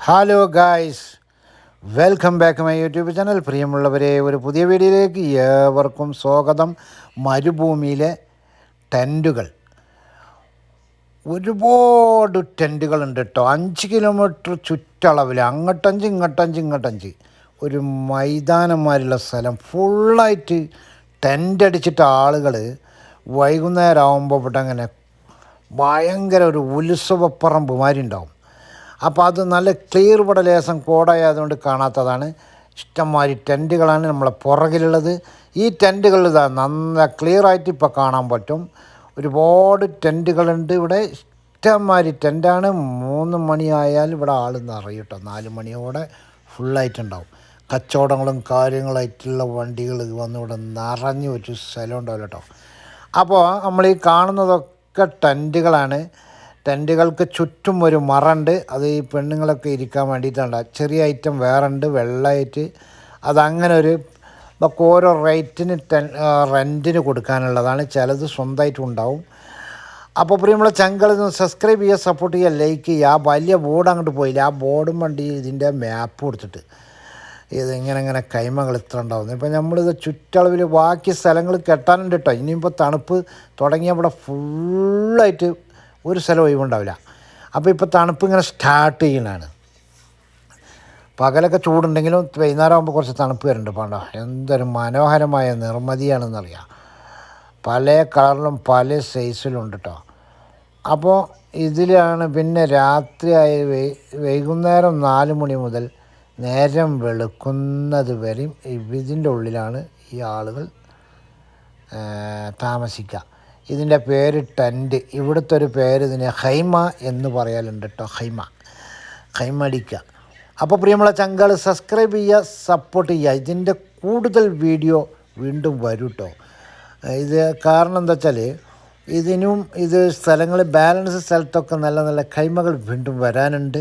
Hello guys welcome back my YouTube channel പ്രിയമുള്ളവരെ ഒരു പുതിയ വീഡിയോയിലേക്ക് ഏവർക്കും സ്വാഗതം. മരുഭൂമിയിലെ ടെന്റുകൾ ഒരുപാട് ടെന്റുകളുണ്ട് കേട്ടോ അഞ്ച് കിലോമീറ്റർ ചുറ്റളവിൽ അങ്ങോട്ടഞ്ച് ഇങ്ങോട്ടഞ്ച് ഇങ്ങോട്ടഞ്ച്. ഒരു മൈതാനന്മാരുള്ള സ്ഥലം. ഫുള്ളായിട്ട് ടെന്റ് അടിച്ചിട്ട് ആളുകൾ വൈകുന്നേരം ആകുമ്പോൾ അങ്ങനെ ഭയങ്കര ഒരു ഉത്സവപ്പറമ്പ് മാതിരി ഉണ്ടാവും അപ്പോൾ അത് നല്ല ക്ലിയർ ഇവിടെ ലേസം കോടായതുകൊണ്ട് കാണാത്തതാണ്. ഇഷ്ടംമാതിരി ടെന്റുകളാണ് നമ്മളെ പുറകിലുള്ളത്. ഈ ടെന്റുകൾ നല്ല ക്ലിയറായിട്ട് ഇപ്പോൾ കാണാൻ പറ്റും. ഒരുപാട് ടെന്റുകളുണ്ട് ഇവിടെ. ഇഷ്ടംമാതിരി ടെന്റാണ് മൂന്ന് മണിയായാൽ ഇവിടെ ആൾ നിറയും കേട്ടോ. നാല് മണിയോടെ ഫുള്ളായിട്ടുണ്ടാവും കച്ചവടങ്ങളും കാര്യങ്ങളായിട്ടുള്ള വണ്ടികൾ വന്ന് ഇവിടെ നിറഞ്ഞു ഒരു സ്ഥലം ഉണ്ടാവില്ല കേട്ടോ. അപ്പോൾ നമ്മൾ ഈ കാണുന്നതൊക്കെ ടെന്റുകളാണ് ടെന്റുകൾക്ക് ചുറ്റും ഒരു മറണ്ട് അത് ഈ പെണ്ണുങ്ങളൊക്കെ ഇരിക്കാൻ വേണ്ടിയിട്ടുണ്ട് ചെറിയ ഐറ്റം വേറെ ഉണ്ട് വെള്ളമായിട്ട് അതങ്ങനെ ഒരു നമുക്ക് ഓരോ റേറ്റിന് ടെൻ റെന്റിന് കൊടുക്കാനുള്ളതാണ്. ചിലത് സ്വന്തമായിട്ടും ഉണ്ടാവും. അപ്പോൾ പ്രിയമുള്ള ചങ്കൾ സബ്സ്ക്രൈബ് ചെയ്യുക സപ്പോർട്ട് ചെയ്യുക ലൈക്ക് ചെയ്യുക. ആ വലിയ ബോർഡ് അങ്ങോട്ട് പോയില്ല. ആ ബോർഡും വണ്ടി ഇതിന്റെ മാപ്പ് കൊടുത്തിട്ട്. ഇത് ഇങ്ങനെ ഇങ്ങനെ കൈമകൾ ഇത്ര ഉണ്ടാവുന്നു. ഇപ്പം നമ്മളിത് ചുറ്റളവിൽ ബാക്കി സ്ഥലങ്ങൾ കെട്ടാനുണ്ട് കേട്ടോ ഇനിയിപ്പോൾ തണുപ്പ് തുടങ്ങിയ ഇവിടെ ഫുള്ളായിട്ട് ഒരു സ്ഥലം ഒഴിവുണ്ടാവില്ല. അപ്പോൾ ഇപ്പോൾ തണുപ്പ് ഇങ്ങനെ സ്റ്റാർട്ട് ചെയ്യുന്നതാണ്. പകലൊക്കെ ചൂടുണ്ടെങ്കിലും വൈകുന്നേരം ആകുമ്പോൾ കുറച്ച് തണുപ്പ് വരുന്നുണ്ട് പണ്ട എന്തൊരു മനോഹരമായ നിർമ്മിതിയാണെന്നറിയാം. പല കളറിലും പല സൈസിലും ഉണ്ട് കേട്ടോ അപ്പോൾ ഇതിലാണ് പിന്നെ രാത്രിയായി വൈകുന്നേരം നാല് മണി മുതൽ നേരം വെളുക്കുന്നത് വരെയും ഇതിന്റെ ഉള്ളിലാണ് ഈ ആളുകൾ താമസിക്കുക ഇതിന്റെ പേര് ടെന്റ് ഇവിടുത്തെ ഒരു പേര് ഇതിന് ഹൈമ എന്ന് പറയലുണ്ട് കേട്ടോ ഹൈമ ഹൈമ അടിക്കുക അപ്പോൾ പ്രിയമുള്ള ചങ്കൾ സബ്സ്ക്രൈബ് ചെയ്യുക സപ്പോർട്ട് ചെയ്യുക. ഇതിന്റെ കൂടുതൽ വീഡിയോ വീണ്ടും വരും കേട്ടോ ഇത് കാരണം എന്താ വെച്ചാൽ ഇതിനും ഇത് സ്ഥലങ്ങൾ ബാലൻസ് സ്ഥലത്തൊക്കെ നല്ല നല്ല കൈമകൾ വീണ്ടും വരാനുണ്ട്.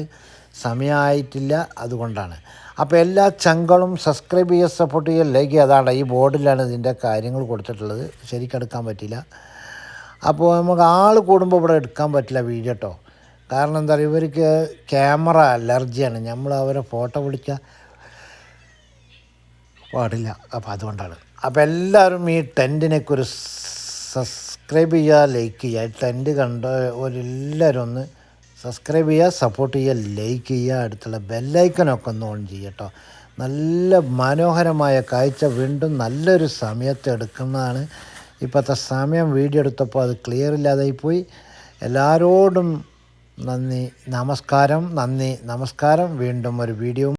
സമയമായിട്ടില്ല അതുകൊണ്ടാണ്. അപ്പോൾ എല്ലാ ചങ്കളും സബ്സ്ക്രൈബ് ചെയ്യുക സപ്പോർട്ട് ചെയ്യുക ലൈക്ക് അതാണ് ഈ ബോർഡിലാണ് ഇതിന്റെ കാര്യങ്ങൾ കൊടുത്തിട്ടുള്ളത്. ശരിക്കെടുക്കാൻ പറ്റില്ല അപ്പോൾ നമുക്ക് ആൾ കൂടുമ്പോൾ ഇവിടെ എടുക്കാൻ പറ്റില്ല വീഡിയോ കേട്ടോ കാരണം എന്താ പറയുക ഇവർക്ക് ക്യാമറ അലർജിയാണ് നമ്മൾ അവരെ ഫോട്ടോ പിടിച്ച പാടില്ല. അപ്പോൾ അതുകൊണ്ടാണ്. അപ്പോൾ എല്ലാവരും ഈ ടെന്റിനൊക്കെ ഒരു സബ്സ്ക്രൈബ് ചെയ്യുക ലൈക്ക് ചെയ്യുക ടെന്റ് കണ്ട എല്ലാവരും ഒന്ന് സബ്സ്ക്രൈബ് ചെയ്യുക സപ്പോർട്ട് ചെയ്യുക ലൈക്ക് ചെയ്യുക അടുത്തുള്ള ബെല്ലൈക്കനൊക്കെ ഒന്ന് ഓൺ ചെയ്യട്ടോ നല്ല മനോഹരമായ കാഴ്ച വീണ്ടും നല്ലൊരു സമയത്ത് എടുക്കുന്നതാണ് ഇപ്പോഴത്തെ സമയം വീഡിയോ എടുത്തപ്പോൾ അത് ക്ലിയർ ഇല്ലാതായി പോയി എല്ലാവരോടും നന്ദി നമസ്കാരം നന്ദി നമസ്കാരം. വീണ്ടും ഒരു വീഡിയോ